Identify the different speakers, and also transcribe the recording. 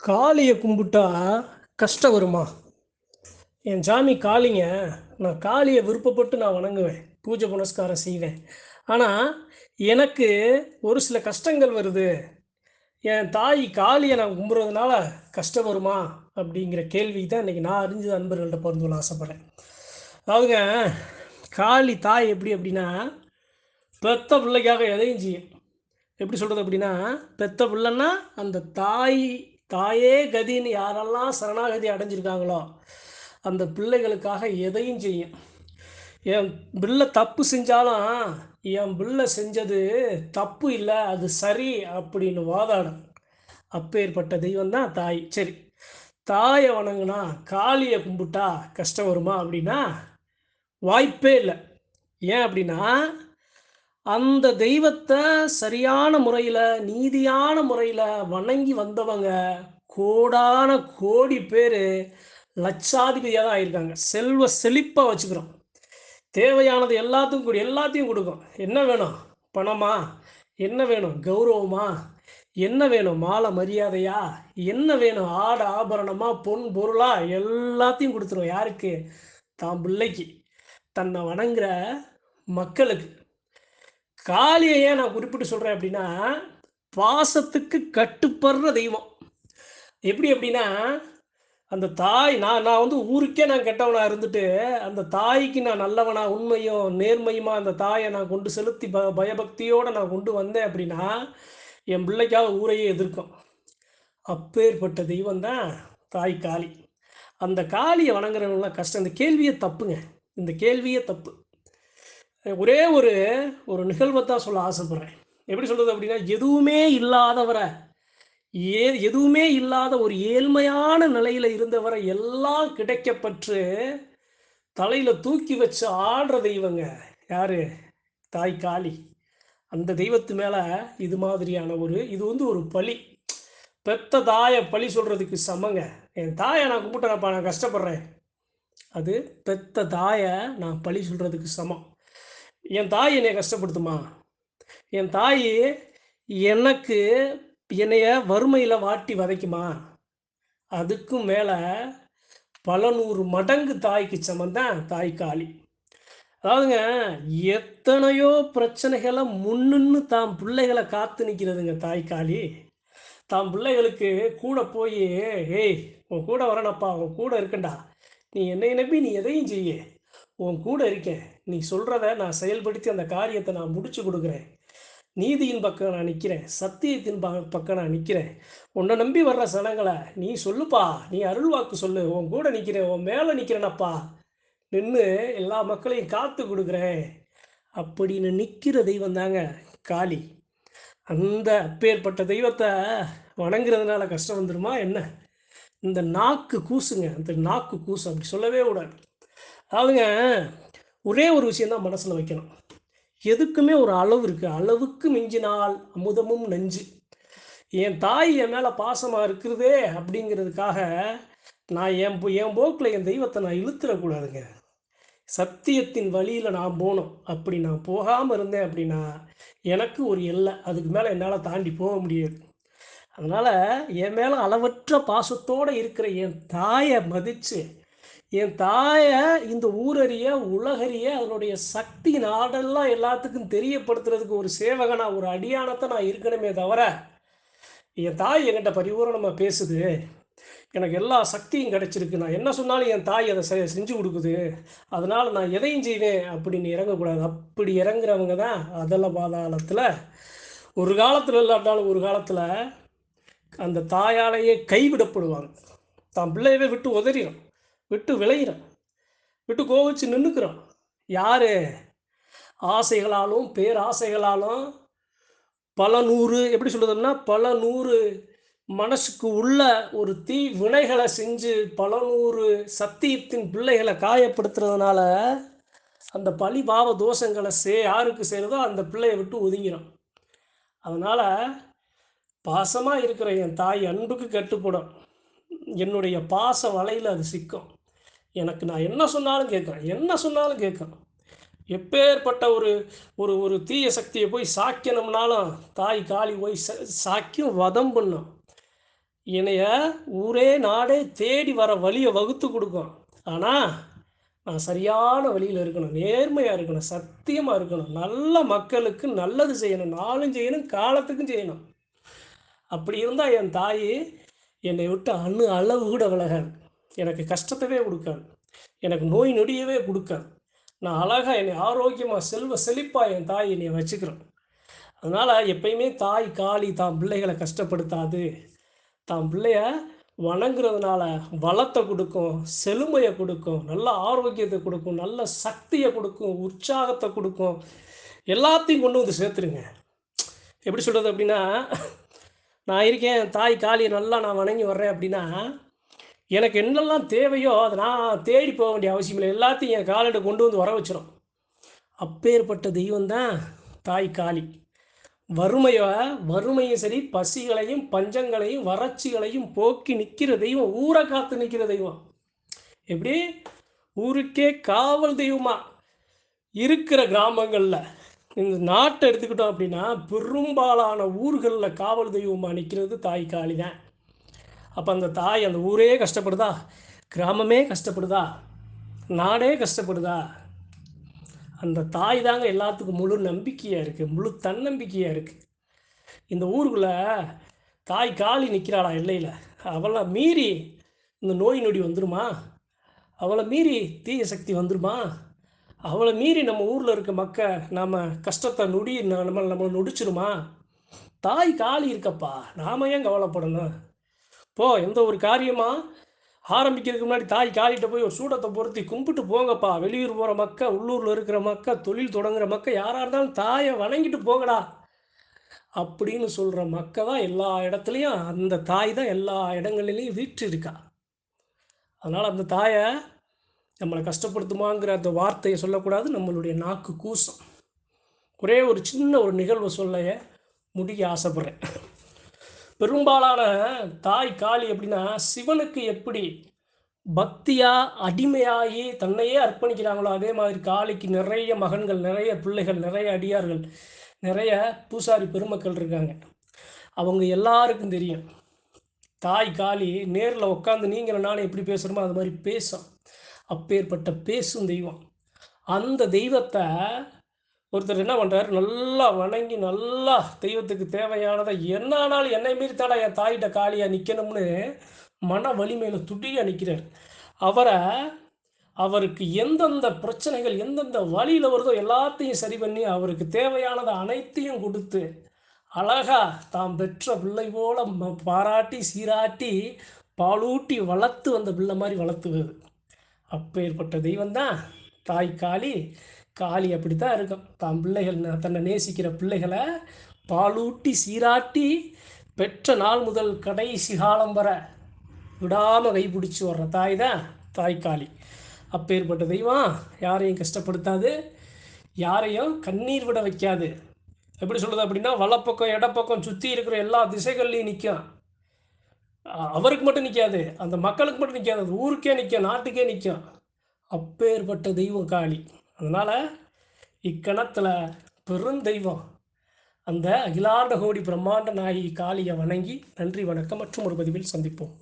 Speaker 1: காளியை கும்பிட்டா கஷ்டம் வருமா? என் சாமி காளிங்க நான் காளியை விருப்பப்பட்டு நான் வணங்குவேன். பூஜை புனஸ்காரம் செய்வேன். ஆனால் எனக்கு ஒரு சில கஷ்டங்கள் வருது. என் தாய் காளியை நான் கும்புறதுனால கஷ்டம் வருமா? அப்படிங்கிற கேள்வி தான் இன்றைக்கி நான் அறிஞ்ச நண்பர்கள்ட்ட பகிர்ந்து கொள்ள ஆசைப்பட்றேன். அதாவதுங்க காளி தாய் எப்படி அப்படின்னா பெத்த பிள்ளைக்காக எதையும் செய்யும். எப்படி சொல்கிறது அப்படின்னா பெத்த பிள்ளைன்னா அந்த தாய் தாயே கதின்னு யாரெல்லாம் சரணாகதி அடைஞ்சிருக்காங்களோ அந்த பிள்ளைகளுக்காக எதையும் செய்யும். என் பிள்ளை தப்பு செஞ்சாலும் என் பிள்ளை செஞ்சது தப்பு இல்லை அது சரி அப்படின்னு வாதாடும். அப்பேற்பட்ட தெய்வம் தான் தாய். சரி தாயை வணங்கினா காளியை கும்பிட்டா கஷ்டம் வருமா அப்படின்னா வாய்ப்பே இல்லை. ஏன் அப்படின்னா அந்த தெய்வத்தை சரியான முறையில் நீதியான முறையில் வணங்கி வந்தவங்க கோடான கோடி பேர் லட்சாதிபதியாக தான் ஆயிருக்காங்க. செல்வ செழிப்பாக வச்சுக்கிறோம். தேவையானது எல்லாத்துக்கும் கூட எல்லாத்தையும் கொடுக்கும். என்ன வேணும்? பணமா? என்ன வேணும்? கௌரவமா? என்ன வேணும்? மாலை மரியாதையா? என்ன வேணும்? ஆடு ஆபரணமா? பொன் பொருளா? எல்லாத்தையும் கொடுத்துரும். யாருக்கு? தான் பிள்ளைக்கு. தன்னை வணங்குற மக்களுக்கு. காளியை ஏன் நான் குறிப்பிட்டு சொல்கிறேன் அப்படின்னா பாசத்துக்கு கட்டுப்படுற தெய்வம். எப்படி அப்படின்னா அந்த தாய் நான் நான் வந்து ஊருக்கே நான் கெட்டவனாக இருந்துட்டு அந்த தாய்க்கு நான் நல்லவனா உண்மையும் நேர்மையுமா அந்த தாயை நான் கொண்டு செலுத்தி ப பயபக்தியோடு நான் கொண்டு வந்தேன் அப்படின்னா என் பிள்ளைக்காக ஊரையே எதிர்க்கும். அப்பேற்பட்ட தெய்வம் தான் தாய் காளி. அந்த காளியை வணங்குறவங்களாம் கஷ்டம். இந்த கேள்வியே தப்புங்க. இந்த கேள்வியே தப்பு. ஒரே ஒரு ஒரு நிகழ்வை தான் சொல்ல ஆசைப்படுறேன். எப்படி சொல்கிறது அப்படின்னா எதுவுமே இல்லாதவரை ஏ எதுவுமே இல்லாத ஒரு ஏழ்மையான நிலையில் இருந்தவரை எல்லாம் கிடைக்கப்பற்று தலையில் தூக்கி வச்சு ஆடுற தெய்வங்க யார்? தாய் காளி. அந்த தெய்வத்து மேலே இது மாதிரியான ஒரு இது வந்து ஒரு பழி பெத்த தாயை பழி சொல்கிறதுக்கு சமங்க. என் தாயை நான் கும்பிட்டேனப்பா நான் கஷ்டப்படுறேன். அது பெத்த தாயை நான் பழி சொல்கிறதுக்கு சமம். என் தாய் என்னை கஷ்டப்படுத்துமா? என் தாய் எனக்கு என்னைய வறுமையில் வாட்டி வதைக்குமா? அதுக்கும் மேலே பல நூறு மடங்கு தாய்க்கு சமந்தான் தாய் காளி. அதாவதுங்க எத்தனையோ பிரச்சனைகளை முன்னுன்னு தாம் பிள்ளைகளை காத்து நிற்கிறதுங்க தாய் காளி. தாம் பிள்ளைகளுக்கு கூட போய் ஏய் உன் கூட வரனப்பா உன் கூட இருக்கண்டா நீ என்னை நம்பி நீ எதையும் செய்ய. உன் கூட இருக்கேன். நீ சொல்கிறத நான் செயல்படுத்தி அந்த காரியத்தை நான் முடிச்சு கொடுக்குறேன். நீதியின் பக்கம் நான் நிற்கிறேன் சத்தியத்தின் பக்கம் நான் நிற்கிறேன் உன்னை நம்பி வர்ற சனங்களை நீ சொல்லுப்பா. நீ அருள்வாக்கு சொல்லு. உன் கூட நிற்கிறேன் உன் மேலே நிற்கிறேனப்பா நின்று எல்லா மக்களையும் காத்து கொடுக்குறேன். அப்படின்னு நிற்கிற தெய்வம் தாங்க காளி. அந்த அப்பேற்பட்ட தெய்வத்தை வணங்குறதுனால கஷ்டம் வந்துடுமா என்ன? இந்த நாக்கு கூசுங்க. அந்த நாக்கு கூசு. அப்படி சொல்லவே கூடாது. அதாவதுங்க ஒரே ஒரு விஷயந்தான் மனசில் வைக்கணும். எதுக்குமே ஒரு அளவு இருக்குது அளவுக்கு மிஞ்சினால் அமுதமும் நஞ்சு. என் தாய் என் மேலே பாசமாக இருக்கிறதே அப்படிங்கிறதுக்காக நான் என் என் போக்கில் என் தெய்வத்தை நான் இழுத்துடக்கூடாதுங்க. சத்தியத்தின் வழியில் நான் போகணும். அப்படி நான் போகாமல் இருந்தேன் அப்படின்னா எனக்கு ஒரு எல்லை. அதுக்கு மேலே என்னால் தாண்டி போக முடியாது. அதனால் என் மேலே அளவற்ற பாசத்தோடு இருக்கிற என் தாயை மதித்து என் தாயை இந்த ஊரறிய உலகறிய அதனுடைய சக்தி நாடெல்லாம் எல்லாத்துக்கும் தெரியப்படுத்துறதுக்கு ஒரு சேவகனா ஒரு அடியானத்தை நான் இருக்கணுமே தவிர என் தாய் என்கிட்ட பரிபூரணமாக பேசுது. எனக்கு எல்லா சக்தியும் கிடைச்சிருக்கு. நான் என்ன சொன்னாலும் என் தாய் அதை செஞ்சு கொடுக்குது. அதனால் நான் எதையும் செய்வேன் அப்படின்னு இறங்கக்கூடாது. அப்படி இறங்குறவங்க தான் அதல பாதாளத்தில். ஒரு காலத்தில் இல்லாட்டாலும் ஒரு காலத்தில் அந்த தாயாலேயே கைவிடப்படுவாங்க. தான் பிள்ளையவே விட்டு உதறிடும் விட்டு விளையிறோம். விட்டு கோவிச்சு நின்றுக்கிறோம் யார்? ஆசைகளாலும் பேராசைகளாலும் பல நூறு எப்படி சொல்கிறதுன்னா பல நூறு மனசுக்கு உள்ள ஒரு தீ வினைகளை செஞ்சு பல நூறு சத்தியத்தின் பிள்ளைகளை காயப்படுத்துறதுனால அந்த பழி பாவ தோஷங்களை சே யாருக்கு செய்கிறதோ அந்த பிள்ளையை விட்டு ஒதுங்கிடும் அதனால் பாசமாக இருக்கிற என் தாய் அன்புக்கு கட்டுப்படும். என்னுடைய பாச வலையில் அது சிக்கும். எனக்கு நான் என்ன சொன்னாலும் கேட்குறேன். என்ன சொன்னாலும் கேட்கும் எப்பேற்பட்ட ஒரு ஒரு ஒரு தீய சக்தியை போய் சாக்கினோம்னாலும் தாய் காளி போய் சாக்கியும் வதம் பண்ணும் என்னைய ஊரே நாடே தேடி வர வழியை வகுத்து கொடுக்கும். ஆனால் நான் சரியான வழியில் இருக்கணும். நேர்மையாக இருக்கணும். சத்தியமாக இருக்கணும். நல்ல மக்களுக்கு நல்லது செய்யணும். நாளும் செய்யணும் காலத்துக்கும் செய்யணும். அப்படி இருந்தால் என் தாய் என்னை விட்டு அணு அளவு கூட விலகாது. எனக்கு கஷ்டத்தவே கொடுக்காது. எனக்கு நோய் நொடியவே கொடுக்காது. நான் அழகாக என்னை ஆரோக்கியமாக செல்வ செழிப்பாக என் தாய் என்னை வச்சுக்கிறேன் அதனால் எப்பயுமே தாய் காளி தான் பிள்ளைகளை கஷ்டப்படுத்தாது. தான் பிள்ளைய வணங்குறதுனால வளத்தை கொடுக்கும் செழுமையை கொடுக்கும் நல்ல ஆரோக்கியத்தை கொடுக்கும் நல்ல சக்தியை கொடுக்கும் உற்சாகத்தை கொடுக்கும். எல்லாத்தையும் கொண்டு வந்து சேர்த்துருங்க. எப்படி சொல்கிறது அப்படின்னா நான் இருக்கேன் தாய் காளியை நல்லா நான் வணங்கி வர்றேன் அப்படின்னா எனக்கு என்னெல்லாம் தேவையோ அதை நான் தேடி போக வேண்டிய அவசியம் இல்லை. எல்லாத்தையும் என் காலிட்ட கொண்டு வந்து வர வச்சிடும் அப்பேற்பட்ட தெய்வம் தான் தாய் காளி. வறுமையை வறுமையும் சரி பசிகளையும் பஞ்சங்களையும் வறட்சிகளையும் போக்கி நிற்கிற தெய்வம் ஊரை காத்து நிற்கிற தெய்வம். எப்படி? ஊருக்கே காவல் தெய்வமா. இருக்கிற கிராமங்களில் இந்த நாட்டை எடுத்துக்கிட்டோம் அப்படின்னா பெரும்பாலான ஊர்களில் காவல் தெய்வமாக நிற்கிறது தாய் காளி தான் அப்போ அந்த தாய் அந்த ஊரே கஷ்டப்படுதா? கிராமமே கஷ்டப்படுதா? நாடே கஷ்டப்படுதா? அந்த தாய் தாங்க எல்லாத்துக்கும் முழு நம்பிக்கையாக இருக்குது முழு தன்னம்பிக்கையாக இருக்குது இந்த ஊருக்குள்ளே தாய் காளி நிற்கிறாளா எல்லையில்? அவளை மீறி இந்த நோய் நொடி வந்துருமா? அவளை மீறி தீய சக்தி வந்துருமா? அவளை மீறி நம்ம ஊரில் இருக்க மக்கள் நம்ம கஷ்டத்தை நொடி நம்ம நம்மளை நொடிச்சிருமா? தாய் காளி இருக்கப்பா நாம ஏன் கவலைப்படணும்? போ எந்த ஒரு காரியமாக ஆரம்பிக்கிறதுக்கு முன்னாடி தாய் காலிட்ட போய் ஒரு சூடத்தை பொருத்தி கும்பிட்டு போங்கப்பா. வெளியூர் போகிற மக்கள் உள்ளூரில் இருக்கிற மக்கள் தொழில் தொடங்குற மக்கள் யாராக இருந்தாலும் தாயை வணங்கிட்டு போங்கடா. அப்படின்னு சொல்கிற மக்கள் தான் எல்லா இடத்துலையும் அந்த தாய் தான் எல்லா இடங்கள்லையும் வீட்டு இருக்கா அதனால் அந்த தாயை நம்மளை கஷ்டப்படுத்துமாங்கிற அந்த வார்த்தையை சொல்லக்கூடாது. நம்மளுடைய நாக்கு கூசம். ஒரே ஒரு சின்ன ஒரு நிகழ்வு சொல்லைய முடிய ஆசைப்பட்றேன். பெரும்பாலான தாய் காளி அப்படின்னா சிவனுக்கு எப்படி பக்தியா அடிமையாகி தன்னையே அர்ப்பணிக்கிறாங்களோ அதே மாதிரி காளிக்கு நிறைய மகன்கள் நிறைய பிள்ளைகள் நிறைய அடியார்கள் நிறைய பூசாரி பெருமக்கள் இருக்காங்க. அவங்க எல்லாருக்கும் தெரியும். தாய் காளி நேரில் உட்காந்து நீங்கள் நானும் எப்படி பேசுகிறோமோ அது மாதிரி பேசும். அப்பேற்பட்ட பேசும் தெய்வம். அந்த தெய்வத்தை ஒருத்தர் என்ன பண்ணுறாரு நல்லா வணங்கி நல்லா தெய்வத்துக்கு தேவையானதை என்ன ஆனாலும் என்னை மீறி என் தாயிட்ட காளியாக நிற்கணும்னு மன வலிமையில் துடியாக நிற்கிறார் அவரை அவருக்கு எந்தெந்த பிரச்சனைகள் எந்தெந்த வழியில் வருதோ எல்லாத்தையும் சரி பண்ணி அவருக்கு தேவையானதை அனைத்தையும் கொடுத்து அழகா தாம் பெற்ற பிள்ளை போல பாராட்டி சீராட்டி பாலூட்டி வளர்த்து வந்த பிள்ளை மாதிரி வளர்த்துவது. அப்பேற்பட்ட தெய்வம் தான் தாய் காளி. காளி அப்படித்தான் இருக்கும். தான் பிள்ளைகள் தன்னை நேசிக்கிற பிள்ளைகளை பாலூட்டி சீராட்டி பெற்ற நாள் முதல் கடைசி காலம் வர விடாமல் கைப்பிடிச்சி வர்ற தாய் தான் தாய் காளி. அப்பேற்பட்ட தெய்வம் யாரையும் கஷ்டப்படுத்தாது யாரையும் கண்ணீர் விட வைக்காது. எப்படி சொல்கிறது அப்படின்னா வலப்பக்கம் இடப்பக்கம் சுற்றி இருக்கிற எல்லா திசைகள்லையும் நிற்கும் அவருக்கு மட்டும் நிற்காது அந்த மக்களுக்கு மட்டும் நிற்காது அது ஊருக்கே நிற்கும் நாட்டுக்கே நிற்கும் அப்பேற்பட்ட தெய்வம் காளி. அதனால் இக்கணத்தில் பெருந்தெய்வம். அந்த அகிலாண்ட கோடி பிரம்மாண்ட நாயகி காளியை வணங்கி நன்றி வணக்கம் மற்றும் ஒரு பதிவில் சந்திப்போம்.